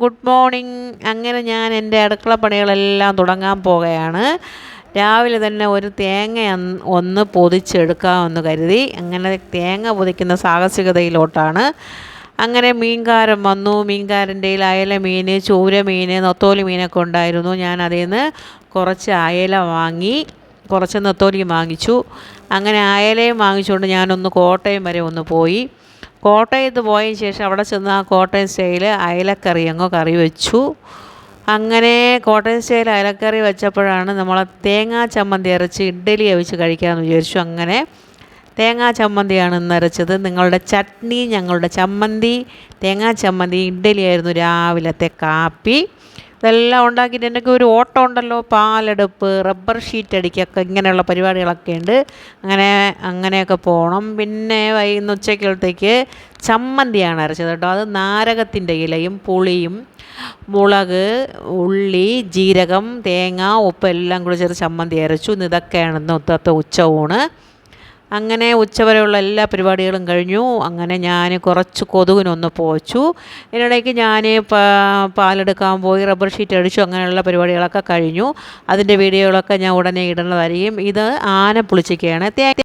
Good morning അങ്ങനെ ഞാൻ എന്റെ അടുക്കള പണികളെല്ലാം തുടങ്ങാൻ പോകുകയാണ് രാവിലെ തന്നെ ഒരു തേങ്ങ ഒന്ന് പൊതിച്ചെടുക്കാമെന്ന് കരുതി. അങ്ങനെ തേങ്ങ പൊതിക്കുന്ന സാഹസികതയിലോട്ടാണ്. അങ്ങനെ മീൻകാരൻ വന്നു. മീൻകാരന്റെ അയല മീൻ ചൂര മീൻ നത്തോലി മീനൊക്കെ ഉണ്ടായിരുന്നു. ഞാൻ അതിൽ നിന്ന് കുറച്ച് അയല വാങ്ങി കുറച്ച് നൊത്തോലിയും വാങ്ങിച്ചു. അങ്ങനെ അയലയും വാങ്ങിച്ചുകൊണ്ട് ഞാനൊന്ന് കോട്ടയം വരെ ഒന്ന് പോയി. കോട്ടയത്ത് പോയതിന് ശേഷം അവിടെ ചെന്ന് ആ കോട്ടയം സ്റ്റൈൽ അയലക്കറി അങ്ങോ കറി വെച്ചു. അങ്ങനെ കോട്ടയം സ്റ്റൈൽ അയലക്കറി വെച്ചപ്പോഴാണ് നമ്മൾ തേങ്ങാ ചമ്മന്തി അരച്ച് ഇഡ്ഡലി അവിച്ച് കഴിക്കാമെന്ന് വിചാരിച്ചു. അങ്ങനെ തേങ്ങാ ചമ്മന്തിയാണ് ഇന്ന് അരച്ചത്. നിങ്ങളുടെ ചട്നി ഞങ്ങളുടെ ചമ്മന്തി തേങ്ങാ ചമ്മന്തി ഇഡ്ഡലിയായിരുന്നു രാവിലത്തെ കാപ്പി. ഇതെല്ലാം ഉണ്ടാക്കിയിട്ട് എനിക്ക് ഒരു ഓട്ടം ഉണ്ടല്ലോ പാലെടുപ്പ് റബ്ബർ ഷീറ്റ് അടിക്കൊക്കെ ഇങ്ങനെയുള്ള പരിപാടികളൊക്കെ ഉണ്ട്. അങ്ങനെ അങ്ങനെയൊക്കെ പോകണം പിന്നെ വൈകുന്ന ഉച്ചക്കലത്തേക്ക് ചമ്മന്തിയാണ് അരച്ചത് കേട്ടോ. അത് നാരകത്തിന്റെ ഇലയും പുളിയും മുളക് ഉള്ളി ജീരകം തേങ്ങ ഉപ്പ് എല്ലാം കൂടി ചേർത്ത് ചമ്മന്തി അരച്ചു. ഇതൊക്കെയാണ് ഇന്നത്തെ ഉച്ച ഊണ് അങ്ങനെ ഉച്ചവരെയുള്ള എല്ലാ പരിപാടികളും കഴിഞ്ഞു. അങ്ങനെ ഞാൻ കുറച്ച് കൊതുകിനൊന്ന് പോച്ചു. ഇതിനിടയ്ക്ക് ഞാൻ പാലെടുക്കാൻ പോയി റബ്ബർ ഷീറ്റ് അടിച്ചു അങ്ങനെയുള്ള പരിപാടികളൊക്കെ കഴിഞ്ഞു. അതിന്റെ വീഡിയോകളൊക്കെ ഞാൻ ഉടനെ ഇടുന്നതായിരിക്കും. ഇത് ആന പുളിച്ചിക്കയാണ്.